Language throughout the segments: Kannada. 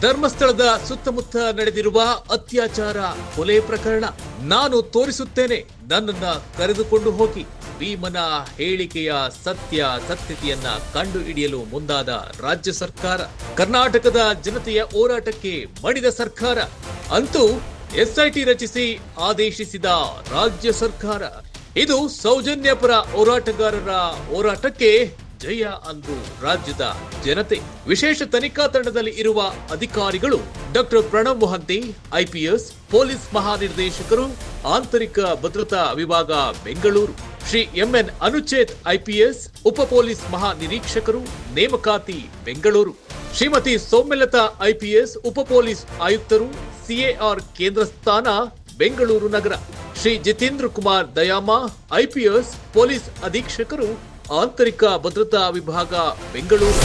ಧರ್ಮಸ್ಥಳದ ಸುತ್ತಮುತ್ತ ನಡೆದಿರುವ ಅತ್ಯಾಚಾರ ಕೊಲೆ ಪ್ರಕರಣ ನಾನು ತೋರಿಸುತ್ತೇನೆ. ನನ್ನನ್ನ ಕರೆದುಕೊಂಡು ಹೋಗಿ. ಭೀಮನ ಹೇಳಿಕೆಯ ಸತ್ಯ ಸತ್ಯತೆಯನ್ನ ಕಂಡು ಹಿಡಿಯಲು ಮುಂದಾದ ರಾಜ್ಯ ಸರ್ಕಾರ, ಕರ್ನಾಟಕದ ಜನತೆಯ ಹೋರಾಟಕ್ಕೆ ಮಣಿದ ಸರ್ಕಾರ. ಅಂತೂ ಎಸ್ಐಟಿ ರಚಿಸಿ ಆದೇಶಿಸಿದ ರಾಜ್ಯ ಸರ್ಕಾರ. ಇದು ಸೌಜನ್ಯಪರ ಹೋರಾಟಗಾರರ ಹೋರಾಟಕ್ಕೆ ಜಯ ಅಂದು ರಾಜ್ಯದ ಜನತೆ. ವಿಶೇಷ ತನಿಖಾ ತಂಡದಲ್ಲಿ ಇರುವ ಅಧಿಕಾರಿಗಳು doctor Pranav Mohanty IPS police ಮಹಾನಿರ್ದೇಶಕರು, ಆಂತರಿಕ ಭದ್ರತಾ ವಿಭಾಗ ಬೆಂಗಳೂರು. ಶ್ರೀ ಎಂಎನ್ ಅನುಚೇತ್ ಐಪಿಎಸ್ ಉಪ ಪೊಲೀಸ್ ಮಹಾನಿರೀಕ್ಷಕರು, ನೇಮಕಾತಿ ಬೆಂಗಳೂರು. ಶ್ರೀಮತಿ ಸೌಮ್ಯಲತಾ ಐಪಿಎಸ್ ಉಪ ಪೊಲೀಸ್ ಆಯುಕ್ತರು ಸಿಎಆರ್ ಕೇಂದ್ರ ಸ್ಥಾನ, ಬೆಂಗಳೂರು ನಗರ. ಶ್ರೀ ಜಿತೇಂದ್ರ ಕುಮಾರ್ ದಯಾಮ ಐಪಿಎಸ್ ಪೊಲೀಸ್ ಅಧೀಕ್ಷಕರು ಆಂತರಿಕ ಭದ್ರತಾ ವಿಭಾಗ ಬೆಂಗಳೂರು.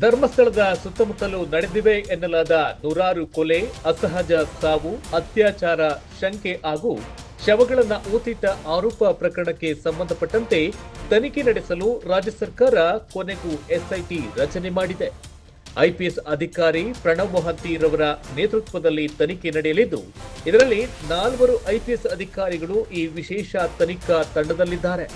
ಧರ್ಮಸ್ಥಳದ ಸುತ್ತಮುತ್ತಲೂ ನಡೆದಿವೆ ಎನ್ನಲಾದ ನೂರಾರು ಕೊಲೆ, ಅಸಹಜ ಸಾವು, ಅತ್ಯಾಚಾರ, ಶಂಕೆ ಹಾಗೂ ಶವಗಳನ್ನ ಊತಿಟ್ಟ ಆರೋಪ ಪ್ರಕರಣಕ್ಕೆ ಸಂಬಂಧಪಟ್ಟಂತೆ ತನಿಖೆ ನಡೆಸಲು ರಾಜ್ಯ ಸರ್ಕಾರ ಕೊನೆಗೂ ಎಸ್ಐಟಿ ರಚನೆ ಮಾಡಿದೆ. ಐಪಿಎಸ್ ಅಧಿಕಾರಿ ಪ್ರಣವ್ ಮೊಹಂತಿ ರವರ ನೇತೃತ್ವದಲ್ಲಿ ತನಿಖೆ ನಡೆಯಲಿದ್ದು, ಇದರಲ್ಲಿ ನಾಲ್ವರು ಐಪಿಎಸ್ ಅಧಿಕಾರಿಗಳು ಈ ವಿಶೇಷ ತನಿಖಾ ತಂಡದಲ್ಲಿದ್ದಾರೆ.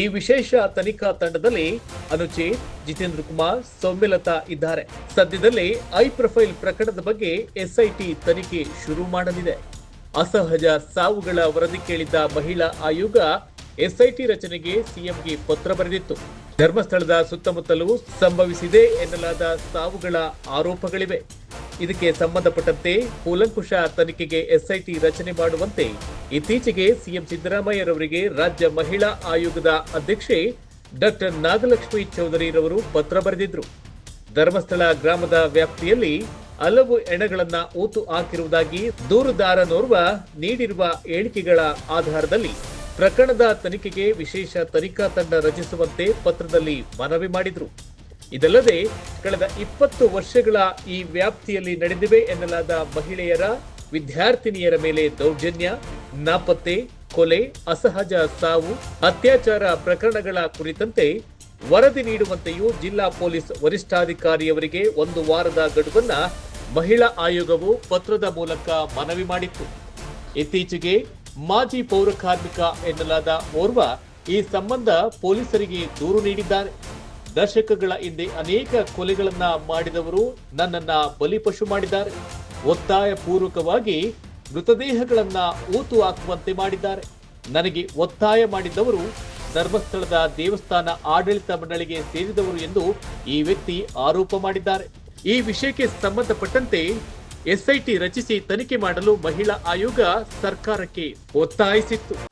ಈ ವಿಶೇಷ ತನಿಖಾ ತಂಡದಲ್ಲಿ ಅನುಚೇತ್, ಜಿತೇಂದ್ರ ಕುಮಾರ್, ಸೌಮ್ಯಲತಾ ಇದ್ದಾರೆ. ಸದ್ಯದಲ್ಲಿ ಐ ಪ್ರೊಫೈಲ್ ಪ್ರಕರಣದ ಬಗ್ಗೆ ಎಸ್ಐಟಿ ತನಿಖೆ ಶುರು ಮಾಡಲಿದೆ. ಅಸಹಜ ಸಾವುಗಳ ವರದಿ ಕೇಳಿದ್ದ ಮಹಿಳಾ ಆಯೋಗ ಎಸ್ಐಟಿ ರಚನೆಗೆ ಸಿಎಂಗೆ ಪತ್ರ ಬರೆದಿತ್ತು. ಧರ್ಮಸ್ಥಳದ ಸುತ್ತಮುತ್ತಲೂ ಸಂಭವಿಸಿದೆ ಎನ್ನಲಾದ ಸಾವುಗಳ ಆರೋಪಗಳಿವೆ. ಇದಕ್ಕೆ ಸಂಬಂಧಪಟ್ಟಂತೆ ಕೂಲಂಕುಷ ತನಿಖೆಗೆ ಎಸ್ಐಟಿ ರಚನೆ ಮಾಡುವಂತೆ ಇತ್ತೀಚೆಗೆ ಸಿಎಂ ಸಿದ್ದರಾಮಯ್ಯರವರಿಗೆ ರಾಜ್ಯ ಮಹಿಳಾ ಆಯೋಗದ ಅಧ್ಯಕ್ಷೆ ಡಾಕ್ಟರ್ ನಾಗಲಕ್ಷ್ಮಿ ಚೌಧರಿರವರು ಪತ್ರ ಬರೆದಿದ್ರು. ಧರ್ಮಸ್ಥಳ ಗ್ರಾಮದ ವ್ಯಾಪ್ತಿಯಲ್ಲಿ ಹಲವು ಎಣಗಳನ್ನ ಊತು ಹಾಕಿರುವುದಾಗಿ ದೂರುದಾರನೋರ್ವ ನೀಡಿರುವ ಹೇಳಿಕೆಗಳ ಆಧಾರದಲ್ಲಿ ಪ್ರಕರಣದ ತನಿಖೆಗೆ ವಿಶೇಷ ತನಿಖಾ ತಂಡ ರಚಿಸುವಂತೆ ಪತ್ರದಲ್ಲಿ ಮನವಿ ಮಾಡಿದರು. ಇದಲ್ಲದೆ, ಕಳೆದ ಇಪ್ಪತ್ತು ವರ್ಷಗಳ ಈ ವ್ಯಾಪ್ತಿಯಲ್ಲಿ ನಡೆದಿವೆ ಎನ್ನಲಾದ ಮಹಿಳೆಯರ, ವಿದ್ಯಾರ್ಥಿನಿಯರ ಮೇಲೆ ದೌರ್ಜನ್ಯ, ನಾಪತ್ತೆ, ಕೊಲೆ, ಅಸಹಜ ಸಾವು, ಅತ್ಯಾಚಾರ ಪ್ರಕರಣಗಳ ಕುರಿತಂತೆ ವರದಿ ನೀಡುವಂತೆಯೂ ಜಿಲ್ಲಾ ಪೊಲೀಸ್ ವರಿಷ್ಠಾಧಿಕಾರಿಯವರಿಗೆ ಒಂದು ವಾರದ ಗಡುವನ್ನ ಮಹಿಳಾ ಆಯೋಗವು ಪತ್ರದ ಮೂಲಕ ಮನವಿ ಮಾಡಿತ್ತು. ಇತ್ತೀಚೆಗೆ ಮಾಜಿ ಪೌರ ಕಾರ್ಮಿಕ ಎನ್ನಲಾದ ಓರ್ವ ಈ ಸಂಬಂಧ ಪೊಲೀಸರಿಗೆ ದೂರು ನೀಡಿದ್ದಾರೆ. ದಶಕಗಳ ಹಿಂದೆ ಅನೇಕ ಕೊಲೆಗಳನ್ನ ಮಾಡಿದವರು ನನ್ನನ್ನ ಬಲಿಪಶು ಮಾಡಿದ್ದಾರೆ. ಒತ್ತಾಯ ಪೂರ್ವಕವಾಗಿ ಮೃತದೇಹಗಳನ್ನ ಊತು ಹಾಕುವಂತೆ ಮಾಡಿದ್ದಾರೆ. ನನಗೆ ಒತ್ತಾಯ ಮಾಡಿದವರು ಧರ್ಮಸ್ಥಳದ ದೇವಸ್ಥಾನ ಆಡಳಿತ ಮಂಡಳಿಗೆ ಸೇರಿದವರು ಎಂದು ಈ ವ್ಯಕ್ತಿ ಆರೋಪ ಮಾಡಿದ್ದಾರೆ. ಈ ವಿಷಯಕ್ಕೆ ಸಂಬಂಧಪಟ್ಟಂತೆ ಎಸ್ಐಟಿ ರಚಿಸಿ ತನಿಖೆ ಮಾಡಲು ಮಹಿಳಾ ಆಯೋಗ ಸರ್ಕಾರಕ್ಕೆ ಒತ್ತಾಯಿಸಿತ್ತು.